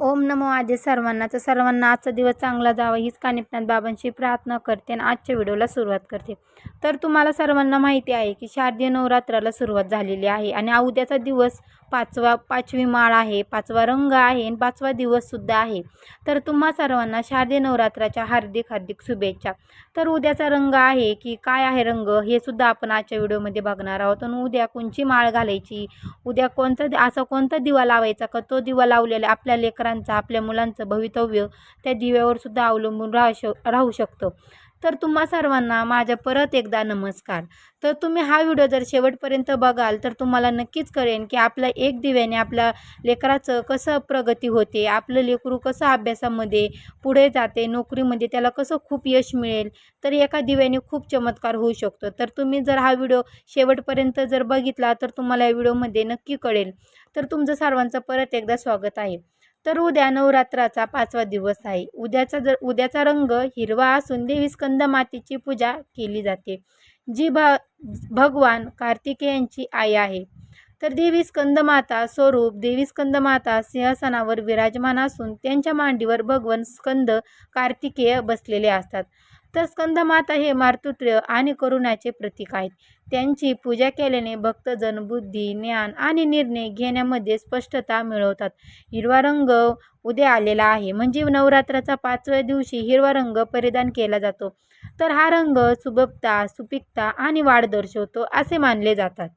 ओम नमो आधी सर्वांना. तर सर्वांना आजचा दिवस चांगला जावा हीच कानिपनाथ बाबांची प्रार्थना करते आणि आजच्या व्हिडिओला सुरुवात करते. तर तुम्हाला सर्वांना माहिती आहे की शारदीय नवरात्राला सुरुवात झालेली आहे आणि उद्याचा दिवस पाचवा पाचवी माळ आहे पाचवा रंग आहे आणि पाचवा दिवससुद्धा आहे. तर तुम्हा सर्वांना शारदीय नवरात्राच्या हार्दिक हार्दिक शुभेच्छा. तर उद्याचा रंग आहे की काय आहे रंग हे सुद्धा आपण आजच्या व्हिडिओमध्ये बघणार आहोत. आणि उद्या कोणची माळ घालायची? उद्या कोणता असा कोणता दिवा लावायचा का तो दिवा लावलेला आपल्या लेकरांचा आपल्या मुलांचं भवितव्य त्या दिव्यावर सुद्धा अवलंबून राह राहू शकतं. तर तुम्हा सर्वांना माझ्या परत एकदा नमस्कार. तर तुम्ही हा व्हिडिओ जर शेवटपर्यंत बघाल तर तुम्हाला नक्कीच कळेल की आपल्या एक दिव्याने आपल्या लेकराचं कसं प्रगती होते आपलं लेकरू कसं अभ्यासामध्ये पुढे जाते नोकरीमध्ये त्याला कसं खूप यश मिळेल तर एका दिव्याने खूप चमत्कार होऊ शकतो. तर तुम्ही जर हा व्हिडिओ शेवटपर्यंत जर बघितला तर तुम्हाला या व्हिडिओमध्ये नक्की कळेल. तर तुमचं सर्वांचं परत एकदा स्वागत आहे. तर उद्या नवरात्राचा पाचवा दिवस आहे. उद्याचा जर उद्याचा रंग हिरवा असून देवी स्कंद मातेची पूजा केली जाते जी भ भगवान कार्तिकेयांची आई आहे. तर देवी स्कंदमाता स्वरूप देवी स्कंदमाता सिंहासनावर विराजमान असून त्यांच्या मांडीवर भगवान स्कंद कार्तिकेय बसलेले असतात. तर स्कंदमाता हे मातृत्व आणि करुणाचे प्रतीक आहेत. त्यांची पूजा केल्याने भक्तजन बुद्धी ज्ञान आणि निर्णय घेण्यामध्ये स्पष्टता मिळवतात. हिरवा रंग उद्या आलेला आहे. म्हणजे नवरात्राचा पाचव्या दिवशी हिरवा रंग परिधान केला जातो. तर हा रंग सुबकता सुपिकता आणि वाढ दर्शवतो असे मानले जातात.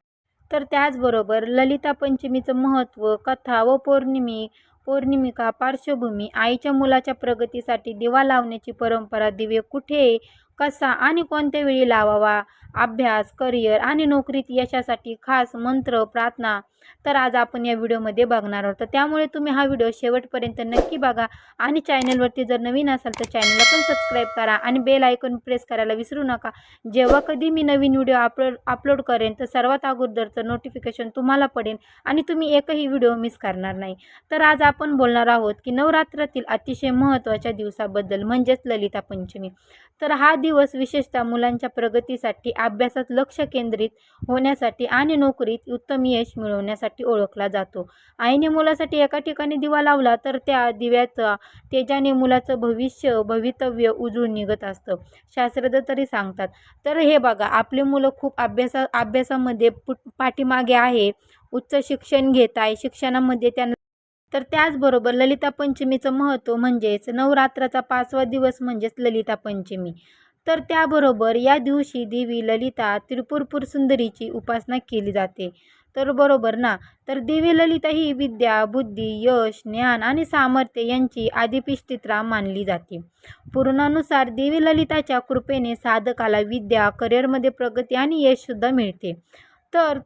तर त्याचबरोबर ललिता पंचमीचं महत्त्व कथा व पौर्णिमी पौर्णिमिका पार्श्वभूमी आईच्या मुलाच्या प्रगतीसाठी दिवा लावण्याची परंपरा दिवे कुठे? कसा आणि कोणत्या वेळी लावावा? अभ्यास करिअर आणि नोकरीत यशासाठी खास मंत्र प्रार्थना तर आज आपण या व्हिडिओमध्ये बघणार आहोत. तर त्यामुळे तुम्ही हा व्हिडिओ शेवटपर्यंत नक्की बघा आणि चॅनलवरती जर नवीन असाल तर चॅनलला पण सबस्क्राईब करा आणि बेल आयकॉन प्रेस करायला विसरू नका. जेव्हा कधी मी नवीन व्हिडिओ अपलोड अपलोड करेन तर सर्वात अगोदरचं नोटिफिकेशन तुम्हाला पडेल आणि तुम्ही एकही व्हिडिओ मिस करणार नाही. तर आज आपण बोलणार आहोत की नवरात्रातील अतिशय महत्त्वाच्या दिवसाबद्दल म्हणजेच ललिता पंचमी तर हा दिवस विशेषतः मुलांच्या प्रगतीसाठी अभ्यासात लक्ष केंद्रित होण्यासाठी आणि नोकरीत उत्तम यश मिळवण्यासाठी ओळखला जातो. आईने मुलासाठी एका ठिकाणी दिवा लावला तर त्या दिव्याचा तेजाने मुलाचं भविष्य भवितव्य उजळून निघत असतं. शास्त्रज्ञ तरी सांगतात तर हे बघा आपले मुलं खूप अभ्यासा अभ्यासामध्ये पाठीमागे आहे. उच्च शिक्षण घेत आहे. शिक्षणामध्ये त्यांना तर त्याचबरोबर ललिता पंचमीचं महत्त्व म्हणजेच नवरात्राचा पाचवा दिवस म्हणजेच ललिता पंचमी तर त्याबरोबर या दिवशी देवी ललिता त्रिपुरपूर सुंदरीची उपासना केली जाते. तर बरोबर ना? तर देवी ललिता ही विद्या बुद्धी यश ज्ञान आणि सामर्थ्य यांची आदिपिष्टित्रा मानली जाते. पुराणानुसार देवी ललिताच्या कृपेने साधकाला विद्या करिअरमध्ये प्रगती आणि यशसुद्धा मिळते. तर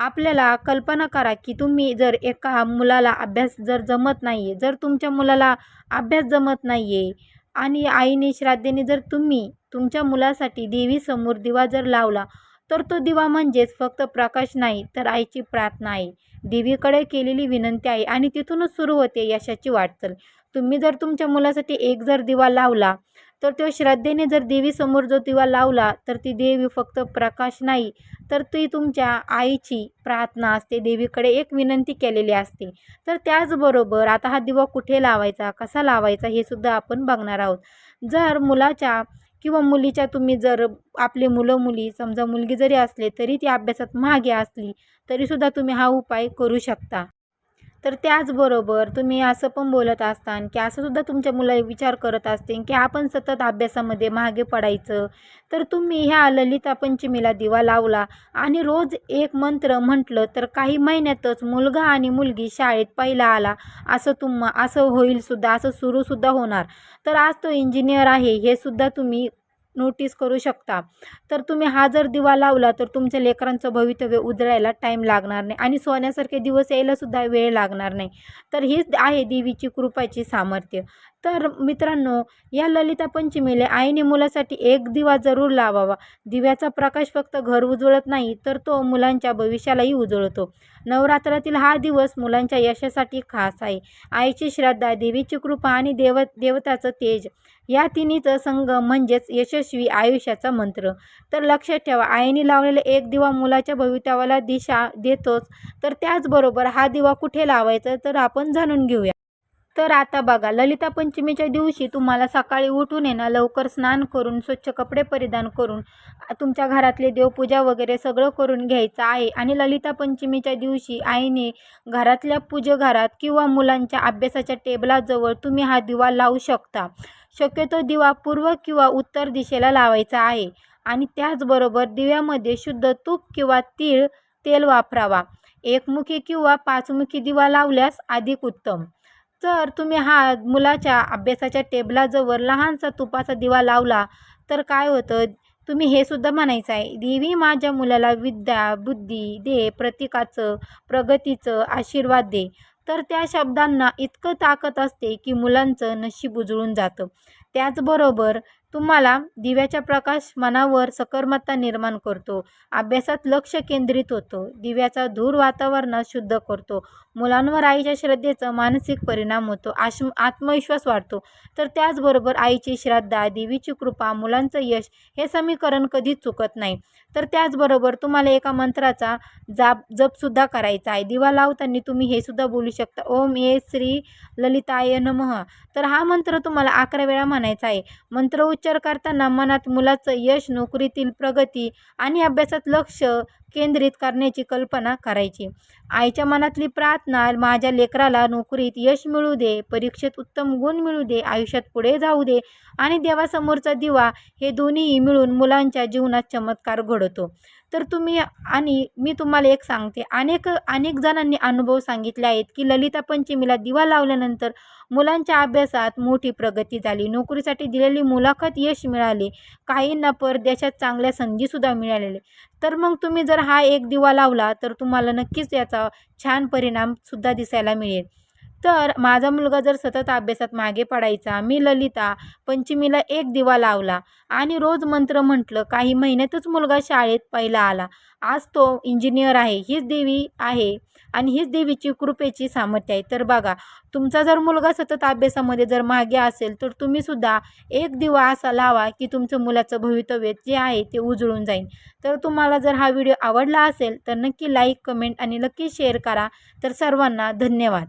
आपल्याला कल्पना करा की तुम्ही जर एका मुलाला अभ्यास जर जमत नाही आहे जर तुमच्या मुलाला अभ्यास जमत नाही आहे आणि आईने श्राद्धेने जर तुम्ही तुमच्या मुलासाठी देवीसमोर दिवा जर लावला तर तो दिवा म्हणजेच फक्त प्रकाश नाही तर आईची प्रार्थना आहे. देवीकडे केलेली विनंती आहे आणि तिथूनच सुरू होते यशाची वाटचाल. तुम्ही जर तुमच्या मुलासाठी एक जर दिवा लावला तर तो श्रद्धेने जर देवीसमोर जो दिवा लावला तर ती देवी फक्त प्रकाश नाही तर ती तुमच्या आईची प्रार्थना असते. देवीकडे एक विनंती केलेली असते. तर त्याचबरोबर आता हा दिवा कुठे लावायचा कसा लावायचा हे सुद्धा आपण बघणार आहोत. जर मुलाच्या किंवा मुलीच्या तुम्ही जर आपले मुलं मुली समजा मुलगी जरी असले तरी ती अभ्यासात मागे असली तरीसुद्धा तुम्ही हा उपाय करू शकता. तर त्याचबरोबर तुम्ही असं पण बोलत असतान की असं सुद्धा तुमच्या मुला विचार करत असते की आपण सतत अभ्यासामध्ये मागे पडायचं. तर तुम्ही ह्या ललिता पंचमीला दिवा लावला आणि रोज एक मंत्र म्हटलं तर काही महिन्यातच मुलगा आणि मुलगी शाळेत पहिला आला. असं तुम असं होईल सुद्धा असं सुरूसुद्धा होणार. तर आज तो इंजिनियर आहे हे सुद्धा तुम्ही नोटीस करू शकता. तर तुम्ही हा जर दिवा लावला तर तुमच्या लेकरांचं भवितव्य उजळायला टाईम लागणार नाही आणि सोन्यासारखे दिवस यायलासुद्धा वेळ लागणार नाही. तर हीच आहे देवीची कृपाची सामर्थ्य. तर मित्रांनो या ललिता पंचमीला आईने मुलासाठी एक दिवा जरूर लावावा. दिव्याचा प्रकाश फक्त घर उजळत नाही तर तो मुलांच्या भविष्यालाही उजळतो. नवरात्रातील हा दिवस मुलांच्या यशासाठी खास आहे. आईची श्रद्धा देवीची कृपा आणि देव देवताचं तेज या तिन्हीचं संघ म्हणजेच यशस्वी आयुष्याचा मंत्र. तर लक्षात ठेवा आईने लावलेला एक दिवा मुलाच्या भवितव्याला दिशा देतोच तर त्याचबरोबर हा दिवा कुठे लावायचा तर आपण जाणून घेऊया. तर आता बघा ललिता पंचमीच्या दिवशी तुम्हाला सकाळी उठून आहे ना लवकर स्नान करून स्वच्छ कपडे परिधान करून तुमच्या घरातले देवपूजा वगैरे सगळं करून घ्यायचं आहे. आणि ललिता पंचमीच्या दिवशी आईने घरातल्या पूजेघरात किंवा मुलांच्या अभ्यासाच्या टेबलाजवळ तुम्ही हा दिवा लावू शकता. शक्यतो दिवा पूर्व किंवा उत्तर दिशेला लावायचा आहे. आणि त्याचबरोबर दिव्यामध्ये शुद्ध तूप किंवा तीळ तेल वापरावा. एकमुखी किंवा पाचमुखी दिवा लावल्यास अधिक उत्तम. जर तुम्ही हा मुलाच्या अभ्यासाच्या टेबलाजवळ लहानसा तुपाचा दिवा लावला तर काय होतं? तुम्ही हे सुद्धा म्हणायचं आहे देवी माझ्या मुलाला विद्या बुद्धी दे प्रतिकाचं प्रगतीचं आशीर्वाद दे. तर त्या शब्दांना इतकं ताकद असते की मुलांचं नशीब उजळून जातं. त्याचबरोबर तुम्हाला दिव्याचा प्रकाश मनावर सकर्मता निर्माण करतो. अभ्यासात लक्ष केंद्रित होतो. दिव्याचा धूर वातावरणात शुद्ध करतो. मुलांवर आईच्या श्रद्धेचा मानसिक परिणाम होतो. आश आत्मविश्वास वाढतो. तर त्याचबरोबर आईची श्रद्धा देवीची कृपा मुलांचं यश हे समीकरण कधीच चुकत नाही. तर त्याचबरोबर तुम्हाला एका मंत्राचा जाप जपसुद्धा करायचा आहे. दिवा लावताना तुम्ही हे सुद्धा बोलू शकता. ओम ए श्री ललिताय नमः. तर हा मंत्र तुम्हाला अकरा वेळा म्हणायचा आहे. मंत्र उच्चार करताना मनात मुलाचं यश नोकरीतील प्रगती आणि अभ्यासात लक्ष केंद्रित करण्याची कल्पना करायची. आईच्या मनातली प्रार्थना माझ्या लेकराला नोकरीत यश मिळू दे परीक्षेत उत्तम गुण मिळू दे आयुष्यात पुढे जाऊ दे आणि देवासमोरचा दिवा हे दोन्हीही मिळून मुलांच्या जीवनात चमत्कार घडवतो तर तुम्ही आणि मी तुम्हाला एक सांगते. अनेक अनेक जणांनी अनुभव सांगितले आहेत की ललिता पंचमीला दिवा लावल्यानंतर मुलांच्या अभ्यासात मोठी प्रगती झाली. नोकरीसाठी दिलेली मुलाखत यश मिळाले. काहींना परदेशात चांगल्या संधीसुद्धा मिळालेल्या. तर मग तुम्ही जर हा एक दिवा लावला तर तुम्हाला नक्कीच याचा छान परिणामसुद्धा दिसायला मिळेल. तर माझा मुलगा जर सतत अभ्यासात मागे पडायचा मी ललिता पंचमीला एक दिवा लावला आणि रोज मंत्र म्हटलं काही महिन्यातच मुलगा शाळेत पहिला आला. आज तो इंजिनियर आहे हीच देवी आहे आणि हीच देवीची कृपेची सामर्थ्य आहे. तर बघा तुमचा जर मुलगा सतत अभ्यासामध्ये जर मागे असेल तर तुम्हीसुद्धा एक दिवा असा लावा की तुमचं मुलाचं भवितव्य जे आहे ते उजळून जाईल. तर तुम्हाला जर हा व्हिडिओ आवडला असेल तर नक्की लाईक कमेंट आणि नक्की शेअर करा. तर सर्वांना धन्यवाद.